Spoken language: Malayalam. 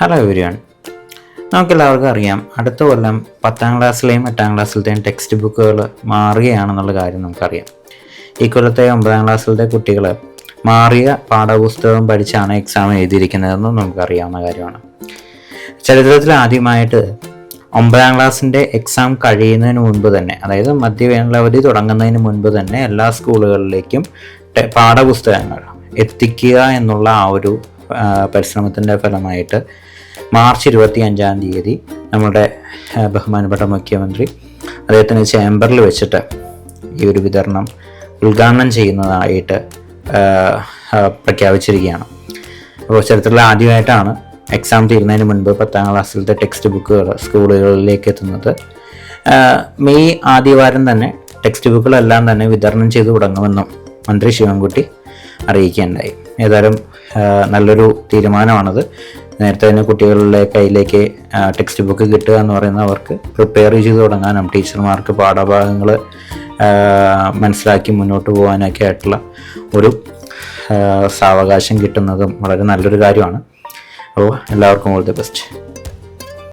ഹലോ എവരിവൺ നമുക്കെല്ലാവർക്കും അറിയാം. അടുത്ത കൊല്ലം പത്താം ക്ലാസ്സിലെയും എട്ടാം ക്ലാസ്സിലത്തെയും ടെക്സ്റ്റ് ബുക്കുകൾ മാറുകയാണെന്നുള്ള കാര്യം നമുക്കറിയാം. ഈ കൊല്ലത്തെ ഒമ്പതാം ക്ലാസ്സിലത്തെ കുട്ടികൾ മാറിയ പാഠപുസ്തകം പഠിച്ചാണ് എക്സാം എഴുതിയിരിക്കുന്നതെന്നും നമുക്കറിയാവുന്ന കാര്യമാണ്. ചരിത്രത്തിൽ ആദ്യമായിട്ട് ഒമ്പതാം ക്ലാസ്സിന്റെ എക്സാം കഴിയുന്നതിന് മുൻപ് തന്നെ അതായത് മധ്യവേനലവധി തുടങ്ങുന്നതിന് മുൻപ് തന്നെ എല്ലാ സ്കൂളുകളിലേക്കും പാഠപുസ്തകങ്ങൾ എത്തിക്കുക എന്നുള്ള ആ ഒരു പരിശ്രമത്തിന്റെ ഫലമായിട്ട് മാർച്ച് ഇരുപത്തി അഞ്ചാം തീയതി നമ്മുടെ ബഹുമാനപ്പെട്ട മുഖ്യമന്ത്രി അദ്ദേഹത്തിന്റെ ചേംബറിൽ വെച്ചിട്ട് ഈ ഒരു വിതരണം ഉദ്ഘാടനം ചെയ്യുന്നതായിട്ട് പ്രഖ്യാപിച്ചിരിക്കുകയാണ്. അപ്പോൾ ചരിത്രത്തിൽ ആദ്യമായിട്ടാണ് എക്സാം തീരുന്നതിന് മുൻപ് പത്താം ക്ലാസ്സിലത്തെ ടെക്സ്റ്റ് ബുക്കുകൾ സ്കൂളുകളിലേക്ക് എത്തുന്നത്. മെയ് ആദ്യവാരം തന്നെ ടെക്സ്റ്റ് ബുക്കുകളെല്ലാം തന്നെ വിതരണം ചെയ്തു തുടങ്ങുമെന്നും മന്ത്രി ശിവൻകുട്ടി അറിയിക്കുകയുണ്ടായി. ഏതായാലും നല്ലൊരു തീരുമാനമാണത്. നേരത്തെ തന്നെ കുട്ടികളുടെ കയ്യിലേക്ക് ടെക്സ്റ്റ് ബുക്ക് കിട്ടുക എന്ന് പറയുന്നത് അവർക്ക് പ്രിപ്പയർ ചെയ്ത് തുടങ്ങാനും ടീച്ചർമാർക്ക് പാഠഭാഗങ്ങൾ മനസ്സിലാക്കി മുന്നോട്ട് പോകാനൊക്കെ ആയിട്ടുള്ള ഒരു സാവകാശം കിട്ടുന്നതും വളരെ നല്ലൊരു കാര്യമാണ്. അപ്പോൾ എല്ലാവർക്കും ഓൾ ദി ബെസ്റ്റ്